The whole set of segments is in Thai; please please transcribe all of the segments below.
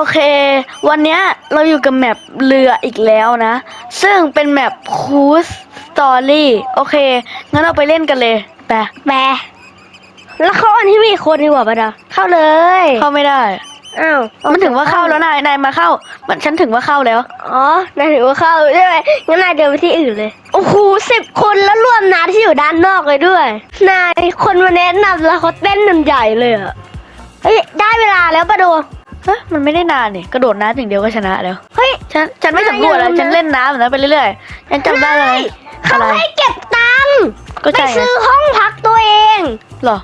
อเค วันเนี้ยเราอยู่กับแมปเรืออีกแล้วนะ ซึ่งเป็นแมปคูสสตอรี่โอเค งั้นเราไปเล่นกันเลยไปแบแล้วเข้าอันที่มีคนดีกว่าปะเดาเข้าเลย เข้าไม่ได้ อ้าว มันถึงว่าเข้าแล้วนาย นายมาเข้า มันฉันถึงว่าเข้าแล้ว อ๋อ นายถือว่าเข้าใช่ไหมงั้นนายเดินไปที่อื่นเลย โอ้โหสิบคนแล้วรวมนาที่อยู่ด้านนอกเลยด้วย นายคนมาแนะนำแล้วเขาเต้นกันใหญ่เลยอะเฮ้ย ได้เวลาแล้วปะโด ฮะมันไม่ได้นานนี่กระโดดน้ำอย่างเดียวก็ชนะแล้ว เฮ้ย ฉันฉันไม่สำรวจแล้วนายอย่าลืมนะฉันเล่นน้ำแบบนั้นไปเรื่อยๆฉันจำได้เลยเขาอะไรให้เก็บตังค์ก็ไปใช่ไงซื้อห้องพักตัวเอง เหรอ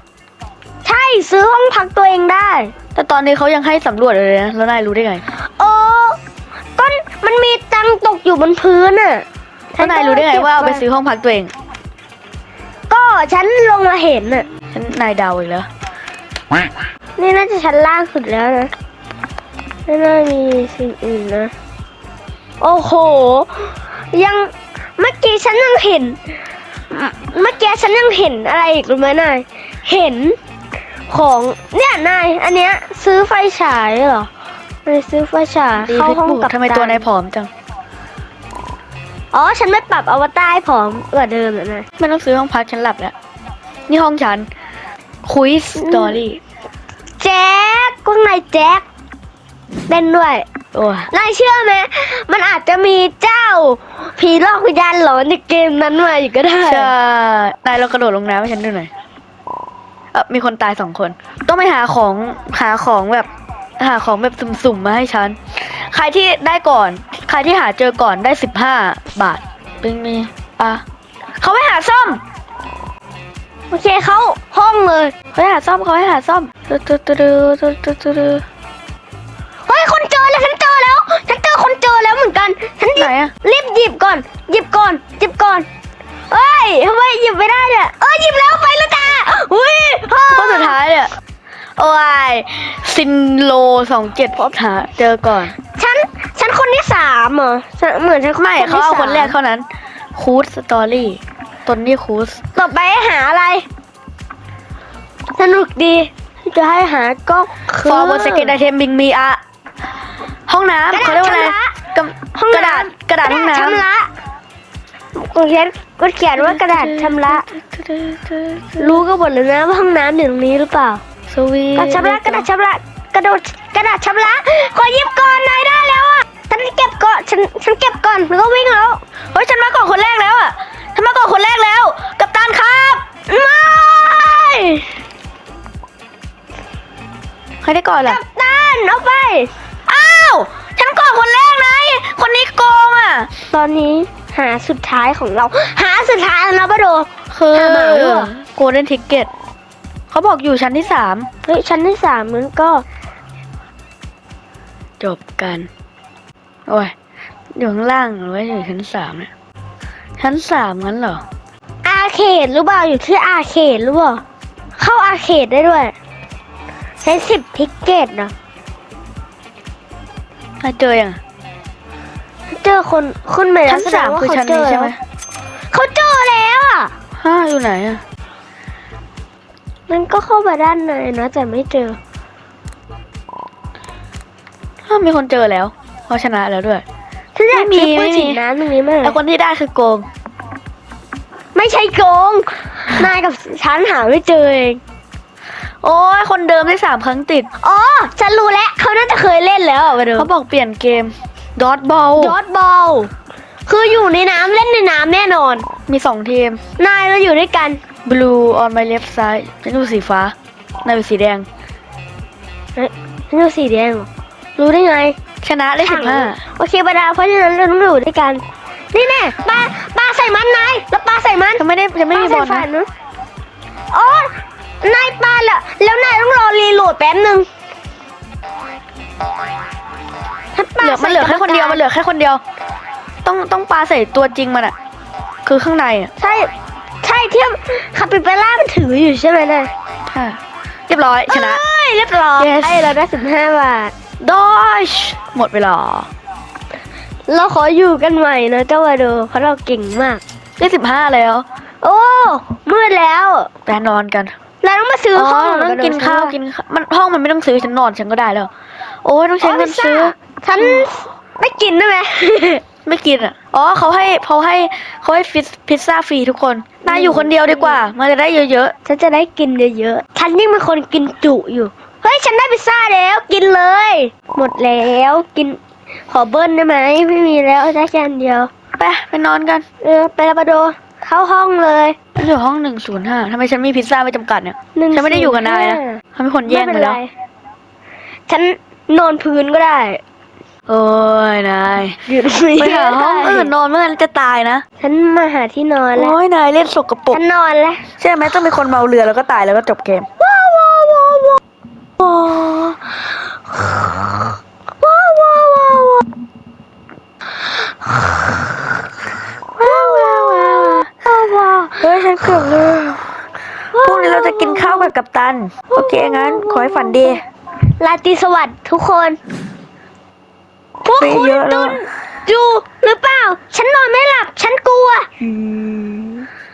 ใช่ซื้อห้องพักตัวเองได้ แต่ตอนนี้เขายังให้สำรวจเลยนะแล้วนายรู้ได้ไงโอ้ก็มันมีตังค์ตกอยู่บนพื้นอะแล้วนายรู้ได้ไงว่าเอาไปซื้อห้องพักตัวเองก็ฉันลงมาเห็นอะ ฉันนายเดาอีกแล้ว นี่น่าจะชั้นล่างสุดแล้วนะ ไม่น่ามีสิ่งอื่นนะ โอ้โห ยังเมื่อกี้ฉันยังเห็น เมื่อกี้ฉันยังเห็นอะไรอีกรู้ไหมนาย เห็นของเนี่ยนาย อันเนี้ยซื้อไฟฉายเหรอไปซื้อไฟฉายดีเข้าพิษห้องบูกับทำไมตัวนายผอมจัง อ๋อ ฉันไม่ปรับอวตารให้ผอมกว่าเดิมแล้วนะไม่ต้องซื้อห้องพักฉันหลับแล้ว นี่ห้องฉันคุยสตอรี่แจ็คก็นายแจ็ค เต้นด้วยโอ้ยนายเชื่อไหมมันอาจจะมีเจ้า ผีหลอกวิญญาณหลอนในเกมนั้นมาอีกก็ได้ใช่นายเรากระโดดลงน้ำให้ฉันดูหน่อยเออมีคนตายสองคน ต้องไปหาของหาของแบบหาของแบบสุ่มๆมาให้ฉัน ใครที่ได้ก่อน ใครที่หาเจอก่อนได้สิบห้าบาทเป็นมีปะเขาไปหาซ่อมโอเคเขาห้องเลยเขาไปหาซ่อมเขาไปหาซ่อมตึ๊ดตึ๊ดตึ๊ดตึ๊ดตึ๊ดตึ๊ดตึ๊ด เฮ้ยคนเจอแล้วฉันเจอแล้วฉันเจอคนเจอแล้วเหมือนกันฉันหยิไหนบอะรีบหยิบก่อน หยิบก่อน หยิบก่อนเอ้ยทำไมหยิบไม่ได้เนี่ยเอ้ยหยิบแล้วไปแล้วจ้าอุ้ยพ่อข้อสุดท้ายเนี่ยโอ้ยซินโลสองเจ็ดพบหาเจอก่อน ฉันฉันคนที่สามเหรอฉันเหมือนฉันไม่ที่เขาเอาสมคนแรกเท่านั้นคูสสตอรี่ตนนี่คูสต่อไปให้หาอะไร สนุกดีจะให้หาก็คือฟอร์บนสเห้องน้ำเขาเรียกว่าอะไรกระห้องกระดาษน้ำกระดาษห้องน้ชำระกูเขียนกูเขียนว่ากระดาษชำระำรู้ก็หมดเลยนะว่าห้องน้ำอยู่ตรงนี้หรือเปล่าสวีกระดาษชำระกระดาษชำระกระโดดกระดาษชำระขอหยิบก่อนนายได้แล้วอะฉันเก็บก่อนฉันฉันเก็บก่อนแล้วก็วิ่งแล้วเฮ้ยฉันมาก่อนคนแรกแล้วอะฉันมาก่อนคนแรกแล้ว กัปตันครับไม่ใครได้ก่อนล่ะกัปตันเอาไปอ้าวฉันก่อนคนแรกไงคนนี้โกงอะ ตอนนี้หาสุดท้ายของเรา หาสุดท้ายแล้วนะปะโดคือหาหมาด้วยเหรอโกลเด้นทิกเก็ตเขาบอกอยู่ชั้นที่สามเฮ้ยชั้นที่สามมันก็ จบกัน โอ้ย อยู่ข้างล่างหรือว่าอยู่ชั้นสามเนี่ย ชั้นสามงั้นเหรอ อาร์เคดหรือเปล่าอยู่ที่อาร์เคดหรือเปล่าเข้าอาร์เคดได้ด้วย ใช้สิบทิกเกตนะ ถ้าเจอยังเจอคนขึ้นไปแล้วชั้นสามแดงว่คือเขชั้นเจนี้ใช่ไหมแล้วเขาเจอแล้วอะห้าอยู่ไหนอะมันก็เข้ามาด้านในนะแต่ไม่เจอห้ามีคนเจอแล้วเพราะชนะแล้วด้วยฉันอยากไม่มีเก็บปืนไม่มีฉีดน้ำตรงนี้มากไอคนที่ได้คือโกง ไม่ใช่โกง นายกับฉันหาไม่เจอเอง โอ้ยคนเดิมได้สามครั้งติด อ๋อฉันรู้แล้วเขาน่าจะเคยเล่นแล้วอะมาดูเขาบอกเปลี่ยนเกมดอทบอลดอทบอลคืออยู่ในน้ำเล่นในน้ำแน่นอน มีสองทีม นายเราอยู่ด้วยกัน blue on my left side ฉันดูสีฟ้านายดูสีแดงฉันอยู่สีแดงเหรอรู้ได้ไง ชนะได้สิบห้าโอเคบาดาเพราะฉะนั้นเราต้องอยู่ด้วยกัน นี่แน่ปลาปลาใส่มันนายแล้วปลาใส่มันฉันไม่ได้ฉันไม่มีบอลปาใส่นะฝันนะอ๋อ นายปลาแล้วแล้วนายต้องรอรีโหลดแป๊บนึงถ้าปาเหลือมันเหลือแค่คนเดียวมันเหลือแค่คนเดียว ต้องต้องปาใส่ตัวจริงมันอะคือข้างในอะใช่ ใช่ที่คาปิบาร่ามันถืออยู่ใช่ไหมนายค่ะเรียบร้อยชนะเอ้ยเรียบร้อย Yes เราได้สิบห้าบาทดอชหมดเวลาเราขออยู่กันใหม่นะเจ้าวาโดเพราะเราเก่งมากได้สิบห้าแล้ว โอ้มืดแล้วไปนอนกัน เราต้องมาซื้ออ๋อห้องเราต้องกินข้าวกินข้าวมันห้องมันไม่ต้องซื้อฉันนอนฉันก็ได้แล้ว โอ้ยต้องใช้เงินซื้อ ฉันไม่กินได้ไหมไม่กินอะ อ๋อเขาให้เขาให้เขาให้ฟิสพิซซ่าฟรีทุกคน นายอยู่คนเดียวดีกว่า มันจะได้เยอะฉันจะได้กินเยอะๆ ฉันยิ่งเป็นคนกินจุอยู่ เฮ้ย ฉันได้พิซซ่าแล้วกินเลย หมดแล้วกินขอเบิ้ลได้ไหมไม่มีแล้วได้แค่อันเดียวๆไปไปนอนกัน เออไปลาบราโด เข้าห้องเลยฉันอยู่ห้องหนึ่งศูนย์ห้าทำไมฉันมีพิซซ่าไม่จำกัดเนี่ยหนึ่งฉันไม่ได้อยู่กับนายนะทำให้คนแย่งไม่ไปเป็นแล้ไรวฉันนอนพื้นก็ได้ โอ้ยนายอยู่ตรงนี้ไปหาห้องก็ได้อื่นนอนเมื่อไหร่จะตายนะ ฉันมาหาที่นอนแล้ว โอ้ยนายเล่นสกปรก ฉันนอนแล้ว ใช่ไหมต้องมีคนเมาเรือแล้วก็ตายแล้วก็จบเกม ว้าวว้าวว้าวว้าวว้าวว้าวว้าวว้าวว้าวว้าวว้าว เฮ้ยฉันเกือบลืมพรุ่งนี้เราจะ กินข้าวกับกัปตัน โอเคงั้น ขอให้ฝันดีลาตรีสวัสดิ์ทุกคน พวกไปคุณเยอะแล้วตุนดูหรือเปล่า ฉันนอนไม่หลับ ฉันกลัว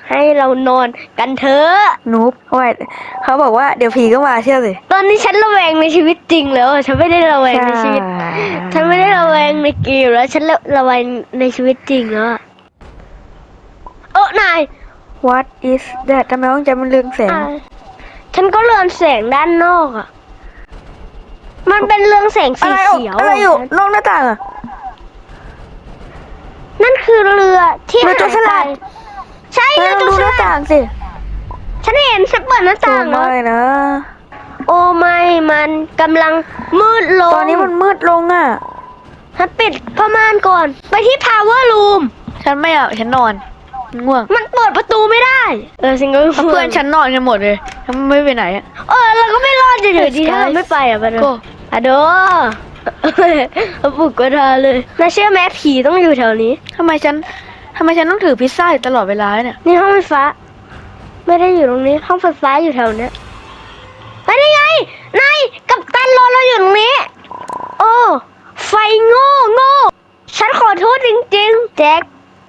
ให้เรานอนกันเถอะนูบไว้เขาบอกว่าเดี๋ยวผีก็มาเชื่อสิ ตอนนี้ฉันระแวงในชีวิตจริงแล้วอะฉันไม่ได้ระแวงในชีวิต ฉันไม่ได้ระแวงในเกมแล้ว ฉันระระแวงในชีวิตจริงแล้วอะเออนาย What is that ทำไมห้องใจมันเรืองแสงอะ ฉันก็เรืองแสงด้านนอกอะ มันเป็นเรืองแสงสีอะไรออกเขียวอะไรอยู่ฉันนอกหน้าต่างอะ นั่นคือเรือที่เรือตัวหายฉลาไปดใช่เฮ้เรืยอเราตัวดูฉหน้าลาต่าดงสิฉันเห็นฉันเปิดหน้าต่างโอ้แล้วไม่นะ โอ้ไม่มันกำลังมืดลงตอนนี้มันมืดลงอะ ฉันปิดผ้าม่านก่อน ไปที่ power room ฉันไม่อะฉันนอน ง่วง มันเปิดประตูไม่ได้ เออสิงก็เพื่อนฉันนอนกันหมดเลยฉันไม่ไปไหนอะเออเราก็ไม่รอดจะอยู่ดี Yes, ถ้าเรา guys. ไม่ไปอะปะเน Go อะโดเอาปลุกก็ทาเลยน่าเชื่อไหมผีต้องอยู่แถวนี้ทำไมฉันทำไมฉันต้องถือพิซซ่าอยู่ตลอดเวลาเนี่ยนี่ห้องไฟฟ้า ไม่ได้อยู่ตรงนี้ ห้องไฟฟ้าอยู่แถวเนี้ยไปนี่ไงนายกับตันรอเราอยู่ตรงนี้ โอ้ไฟโง่โง่ฉันขอโทษจริงๆ แจ็ค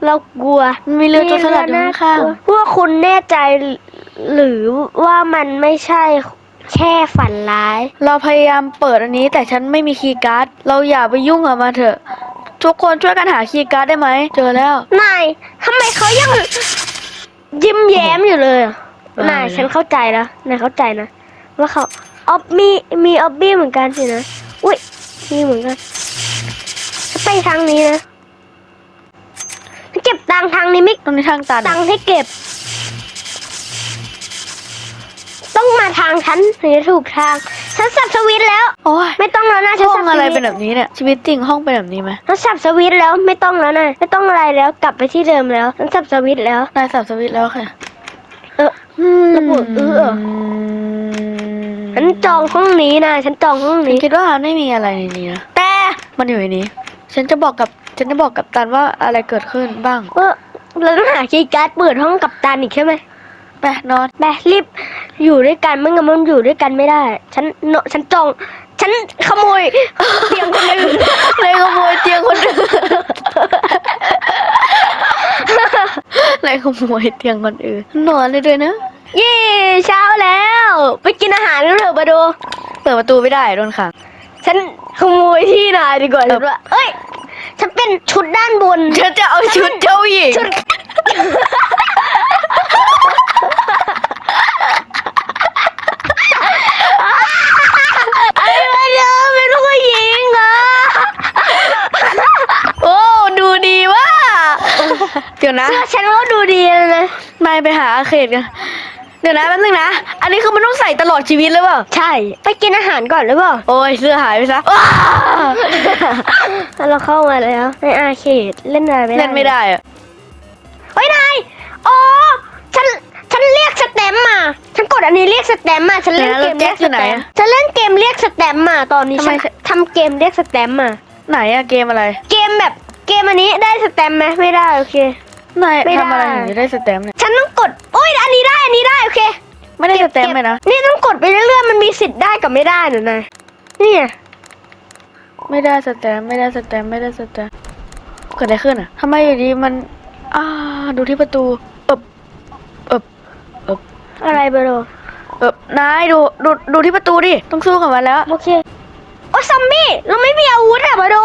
เรากลัวมันมีเรือตัวฉลาดอยู่ข้างว่าคุณแน่ใจหรือว่ามันไม่ใช่แค่ฝันร้ายๆเราพยายามเปิดอันนี้แต่ฉันไม่มีคีย์การ์ด เราอย่าไปยุ่งกับมันเถอะ ทุกคนช่วยกันหาคีย์การ์ดได้ไหม เจอแล้ว นายทำไมเขายังยิ้มแย้มอยู่เลยอะเออนายฉันเข้าใจแล้วนายเข้าใจนะ ว่าเขาออบมีมีออบบี้เหมือนกันสินะ อุ้ยมีเหมือนกันฉันไปทางนี้นะเก็บ ตังค์ทางนี้ไม่ตรงนี้ทางตันตังค์ให้เก็บ ต้องมาทางฉันถึงจะถูกทางฉันสับสวิตช์แล้ว โอ้ยไม่ต้องแล้วนะฉันห้อสังบสอะไรวิตเป็นช์แบบนี้เนี่ยชีวิตจริงห้องเป็นแบบนี้ไหมฉันสับสวิตช์แล้วไม่ต้องแล้วนะไม่ต้องอะไรแล้วกลับไปที่เดิมแล้วฉันสับสวิตช์แล้ว นายสับสวิตช์แล้วค่ะเออระบบอื้อเหรอฉันจองห้องนี้นะฉันจองห้องฉันนี้ คิดว่าไม่มีอะไรในนี้นะแต่มันอยู่ในนี้ ฉันจะบอกกับ ฉันจะบอกกับตันว่าอะไรเกิดขึ้นบ้างเออเราต้องหาคีย์การ์ดเปิดห้องกับตันอีกใช่ไหมไปนอนไปรีบอยู่ด้วยกันไม่งั้นมันอยู่ด้วยกันไม่ได้ ฉันโนฉันจอง ฉันขโมยเตียงคนอื่นเลยขโมยเตียงคนอื่นเลยขโมยเตียงคนอื่นนอนเลยด้วยนะ เย่เช้าแล้ว ไปกินอาหารกันเถอะมาดูเปิดประตูไม่ได้โดนขังฉันขโมยที่นายดีกว่าฉันว่าเอ้ย ฉันเป็นชุดด้านบน ฉันจะเอาชุดเจ้าหญิงชุดไอ้เว้ยเด้อเป็นผู้หญิงเหรอโอ้ดูดีว่ะเดี๋ยวนะ เสื้อฉันก็ดูดีเลยนะนายไปหาอาเขตกันเดี๋ยวนะแป๊บนึงนะ อันนี้คือมันต้องใส่ตลอดชีวิตหรือเปล่า ใช่ ไปกินอาหารก่อนหรือเปล่า โอ้ยเสื้อหายไปซะอ้า แล้วเราเข้ามาแล้วในอาร์เคดเล่นอะไรไม่ได้เล่นไม่ได้อะเฮ้ยนายอ๋อฉันฉันเรียกสแตมป์มา ฉันกดอันนี้เรียกสแตมป์มาฉันเล่นเกมเรียกสแตมป์ฉันเล่นเกมเรียกสแตมป์มาตอนนี้ฉันทำเกมเรียกสแตมป์มาไหนอะเกมอะไร เกมแบบเกมอันนี้ได้สแตมป์ไหมไม่ได้โอเคนายไม่ได้ทำอะไรถึงจะได้สแตมป์เนี่ยฉันต้องกดโอ้ยอันนี้ได้อันนี้ได้โอเค ไม่ได้สแตมป์เลยนะนี่ต้องกดไปเรื่อยๆมันมีสิทธิ์ได้กับไม่ได้นะนายนี่ ไงไม่ได้สแตมป์ไม่ได้สแตมป์ไม่ได้สแตมป์เกิดอะไรขึ้นอะทำไมอยู่ดีมันอ่าดูที่ประตูเอบเอบเอบอะไรเบอร์โรเอบนายดูดูดูที่ประตูดิ ต้องสู้กับมันแล้ว โอเค โอ้ซอมบี้ เราไม่มีอาวุธอะมาดู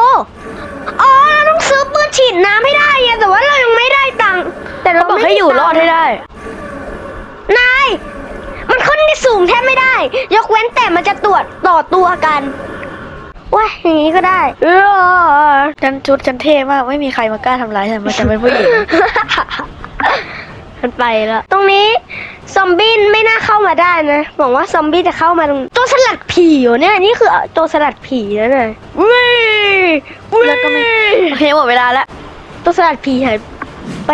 อ๋อ เราต้องซื้อปืนฉีดน้ำให้ได้อะแต่ว่าเรายังไม่ได้ตังค์ แต่เราเขาบอกไม่ให้อยู่รอดให้ได้ นาย มันขึ้นที่สูงแทบไม่ได้ ยกเว้นแต่มันจะตรวจต่อตัวกัน ว้าอย่างนี้ก็ได้เออฉันชุดฉันเท่มาก ไม่มีใครมากล้าทำร้ายฉันมันจะเป็นผู้หญิงมันไปแล้ว ตรงนี้ซอมบี้ไม่น่าเข้ามาได้นะหวังว่าซอมบี้จะเข้ามาตรงตัวสลัดผีอยู่เนี่ยนี่คือตัวสลัดผีนะเนี่ยวิ่งแล้วก็ไม่โอเคหมดเวลาแล้วตัวสลัดผีหายไป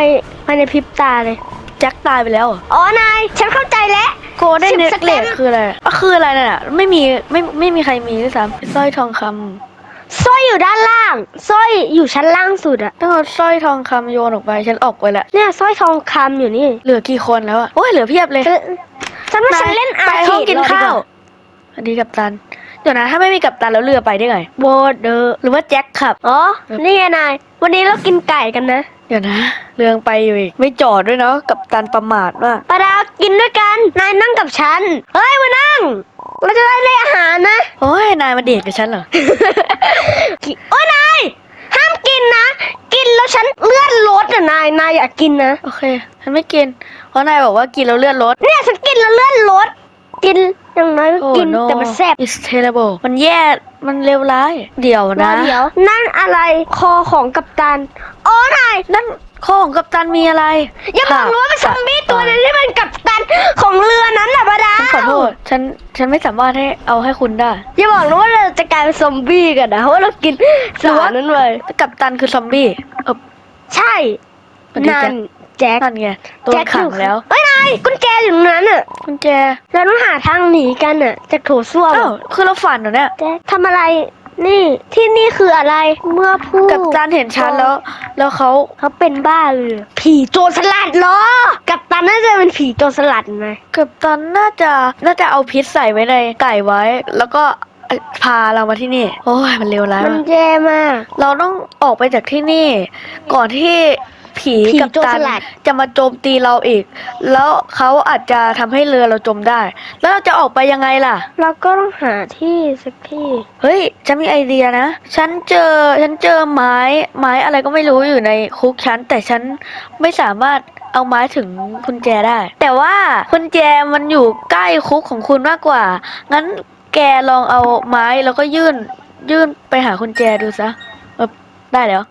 ภายในพริบตาเลยแจ็คตายไปแล้วเหรออ๋อนายฉันเข้าใจแล้ว โกลเด้นสิบเนสกเต็เลปสคืออะไรอะคืออะไรน่ะ ไม่มีไม่ไม่มีใครมีด้วยซ้ำสร้อยทองคำสร้อยอยู่ด้านล่างสร้อยอยู่ชั้นล่างสุดอะต้องเอาสร้อยทองคำโยนออกไปฉันออกไปแล้วเนี่ยสร้อยทองคำอยู่นี่ เหลือกี่คนแล้วอะโอ้ยเหลือเพียบเลยฉันฉันว่าฉันเล่นอาไปร์เคห้องดกินรอดีข้าวว่สวัสดีกับตันเดี๋ยวนะถ้าไม่มีกับตันแล้วเรือไปได้ไงโบเดอร์หรือว่าแจ็คขับอ๋อนี่ไงนายวันนี้เรากินไก่กันนะเดี๋ยวนะ เรืองไปอยู่อีก ไม่จอดด้วยเนาะกับตันประมาทมากปาดากินด้วยกัน นายนั่งกับฉัน เฮ้ยมานั่ง เราจะได้เลยอาหารนะ โอ้ยนายมาเดทกับฉันเหรอ โอ้ยนาย ห้ามกินนะ กินแล้วฉันเลื่อนรถอะนาย นายอย่ากินนะ โอเคฉันไม่กิน เพราะนายบอกว่ากินแล้วเลือดลดเนี่ยฉันกินแล้วเลื่อนรถ กินอย่างน้อยก็โอ้กิน no แต่มันแซ่บ it's terrible มันแย่ มันเลวร้าย เดี๋ยวรอนะ เดี๋ยวนั่นอะไรคอของกัปตัน อ๋อนายนั่นข้อของกัปตันมีอะไรอย่าบอกนะว่าเป็นซอมบี้ตัวนั้นที่มันกัปตันของเรือนั้นน่ะปาดาฉันขอโทษ ฉัน ฉันไม่สามารถให้เอาให้คุณได้อย่าบอกนะว่าเราจะกลายเป็นซอมบี้กันนะเพราะว่าเรากินสารนั้นเลยกัปตันคือซอมบี้เออใช่สวัสดีนั่แจ็คนแจ็คนั่นไงโดนแจ็คขังแล้วเอ้ยนายกุญแจอยู่ตรงนั้นอะคุณแจเราต้องหาทางหนีกันอะจากโถส้วมอ้าวคือเราฝันเหรอเนี่ยแจ็คทำอะไร นี่ที่นี่คืออะไรเมื่อผู้ กัปตันเห็นฉันแล้ว แล้วเขาเขาเป็นบ้าเลย ผีโจรสลัดเหรอ กัปตันน่าจะเป็นผีโจรสลัดไหมกัปตันน่าจะน่าจะเอาพิษใส่ไว้ในไก่ไว้ แล้วก็เอ่อพาเรามาที่นี่ โอ้ยมันเลวร้ายมันมากแย่มาก เราต้องออกไปจากที่นี่ ก่อนที่ ผีผีกับโจรตัสนลัด จะมาโจมตีเราอีก แล้วเขาอาจจะทำให้เรือเราจมได้ แล้วเราจะออกไปยังไงล่ะ เราก็ต้องหาที่สักที่ เฮ้ยฉันมีไอเดียนะ ฉันเจอ ฉันเจอไม้ ไม้อะไรก็ไม่รู้อยู่ในคุกฉัน แต่ฉันไม่สามารถเอาไม้ถึงกุญแจได้ แต่ว่ากุญแจมันอยู่ใกล้คุกของคุณมากกว่า งั้นแกลองเอาไม้แล้วก็ยื่น ยื่นไปหากุญแจดูซะเออได้แล้ว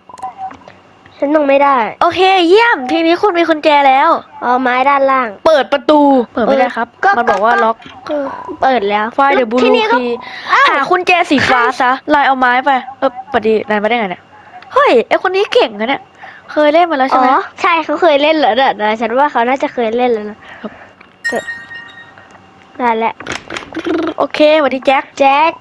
ฉันลงไม่ได้ โอเค เยี่ยม ทีนี้คุณมีกุญแจแล้ว เอาไม้ด้านล่าง เปิดประตู เปิดไม่ได้ครับ ก็มันบอกว่าล็อกเออเปิดแล้วไฟเดอะบลูที่นี่ก็ คีอ้าว หากุญแจสีฟ้าซะลายเอาไม้ไป เออปดีนายมาได้ไงเนี่ย เฮ้ยไอคนนี้เก่งนะเนี่ย เคยเล่นมาแล้วใช่อ๋ไหม อ ใช่เขาเคยเล่นเหรอเด้อนะฉันว่าเขาน่าจะเคยเล่นแล้วนะครับ เออได้แล้วโอเคสวัสดีแจ็ค แจ็ค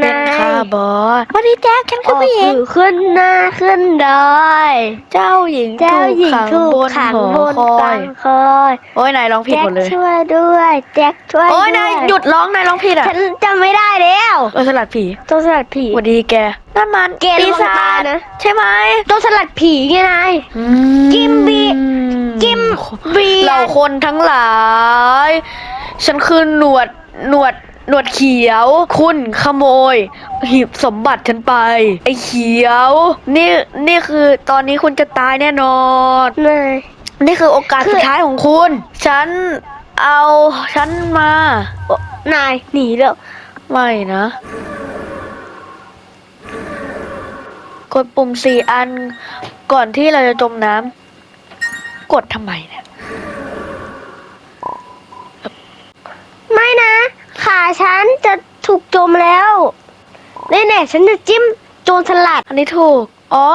เป็นนายคาร์บอนสวัสดีแจ็คฉันคือผู้หญิงออกขึ้นหน้าขึ้นดอย เจ้าหญิงเจ้าหญิงขังถูบกนขังหอบนคอตัยงคอยโอ้ยนายร้องผิดแจ็หคมดเลยช่วยด้วย แจ็คช่วยโอ้ยด้นาวยหยุดร้องนายร้องผิดอะ ฉันจำไม่ได้แล้วเออสลัดผีตัวสลัดผีสวัสดีแกนั่นมันแกระวังปีศาตายจนะใช่ไหมตัวสลัดผีไงนายอืกิมบีกิมเบียเหล่าคนทั้งหลาย ฉันคือหนวดหนวด หนวดเขียว คุณขโมย หีบสมบัติฉันไป ไอ้เขียว นี่นี่คือตอนนี้คุณจะตายแน่นอนนายนี่คือโอกาสคือสุดท้ายของคุณ ฉันเอาฉันมาโอ๊ะนายหนีแล้ว ไม่นะ กดปุ่มสี่อันก่อนที่เราจะจมน้ำกดทำไมเนี่ย ไม่นะ ขา ฉันจะถูกโจมแล้วแน่ๆฉันจะจิ้มโจรสลัด อันนี้ถูก อ๋อ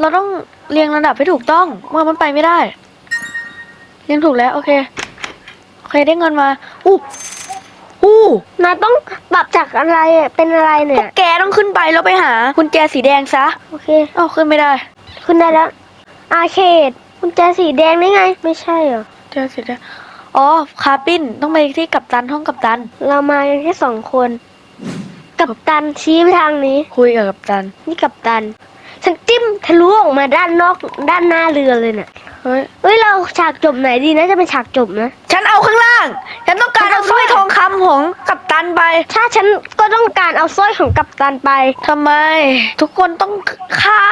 เราต้องเรียงระดับให้ถูกต้อง เมื่อมันไปไม่ได้ เรียงถูกแล้ว โอเค โอเคได้เงินมา อู้อู้นายต้องปรับจากอะไรอะเป็นอะไรพเนี่วยกแกต้องขึ้นไปแล้วไปหากุญแจสีแดงซะ โอเคเอ้าขึ้นไม่ได้ ขึ้นได้แล้ว อาร์เคดกุญแจสีแดงนี่ไง ไม่ใช่เหรอกุญแจสีแดง อ๋อคาปิ้นต้องไปที่กัปตันห้องกัปตัน เรามากันแค่สองคน กับตันชี้ไปทางนี้ คุยกับกัปตัน นี่กับตัน ฉันจิ้มทะลุออกมาด้านนอกด้านหน้าเรือเลยเนี่ยเฮ้ยเอ้ยเราฉากจบไหนดีนะจะเป็นฉากจบนะฉฉันเอาข้างล่าง ฉันต้องการเอาสร้อยทองคำของกัปตันไปถ้าฉันก็ต้องการเอาสร้อยของกัปตันไป ทำไม ทุกคนต้องฆ่า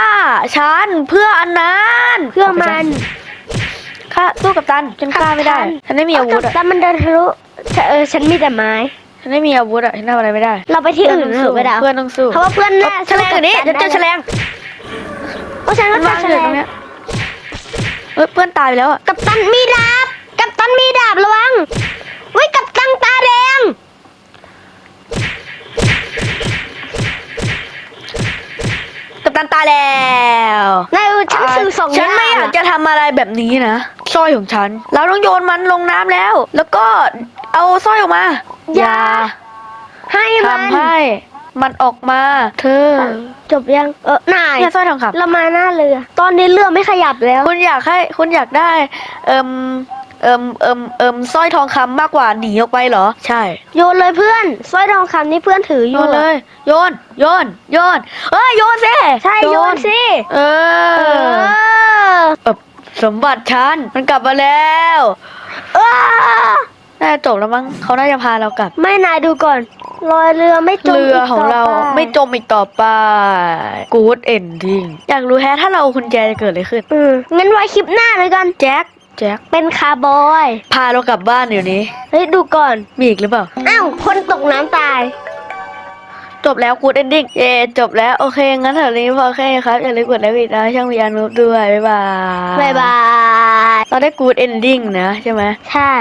ฉันเพื่ออันนั้น เพื่อมัน ฆ่าสู้กัปตันฉันฆ่าไม่ได้ ฉันไม่มีอาวุธกัอะปตันมันเดินทะลุเออฉันมีแต่ไม้ ฉันไม่มีอาวุธอะฉันทำอะไรไม่ได้ เราไปที่อื่นเถอะไปดาวเพื่อนต้องสู้เพราะว่าเพื่อนน่าแฉลงอยู่นี่ฉันเจอแฉลงเพราะฉันมัก็นเจวาองแฉอยู่ลตรงงเนี้ยเอ้ยเพื่อนตายไปแล้วอะกัปตันมีดาบ กัปตันมีดาบระวังวิกัปตันตาแดง กัปตันตายแล้วนายฉันซื้อสองฉันไม่อยากจะทำอะไรแบบนี้นะสร้อยของฉัน เราต้องโยนมันลงน้ำแล้ว แล้วก็เอาสร้อยออกมา อย่า ให้มันทำให้มันออกมา เธอ จบยังเออนายเนี่ยสร้อยทองคำเรามาหน้าเรือ ตอนนี้เรือไม่ขยับแล้ว คุณอยากให้คุณอยากได้ เอิม เอิมเอิมเอิมสร้อยทองคำมากกว่าหนีออกไปเหรอ ใช่ โยนเลยเพื่อนสร้อยทองคำนี่เพื่อนถืออโยยู่นเลยโยนโยนโยนเอ้ยโยนสิใช่โยนสิเอเอออเออสมบัติฉันมันกลับมาแล้วเออน่าจะจบแล้วมั้งเขาน่าจะพาเรากลับ ไม่นายดูก่อนรอยเรือไม่จมเรือของกต่เราไปไม่จมอีกต่อไปกูดเอนดิ้งอยากรู้แฮะถ้าเราเอาคุณแจจะเกิดอะไรขึ้น อืมงั้นไว้คลิปหน้าเลยกัน แจ็ค แจ็คเป็นคาร์บอย พาเรากลับบ้านเดี๋ยวนี้ เฮ้ยดูก่อน มีอีกหรือเปล่า อ้าว คนตกน้ำตาย จบแล้วกูดเอนดิ้งเย่จบแล้วโอเค งั้นเถอะนี้พอแค่นี้ครับ อย่าลืมกดไลค์วิดนะช่างวีอานุด้วย บ๊ายบาย บ๊ายบาย เราได้กูดเอนดิ้งนะใช่ไหม ใช่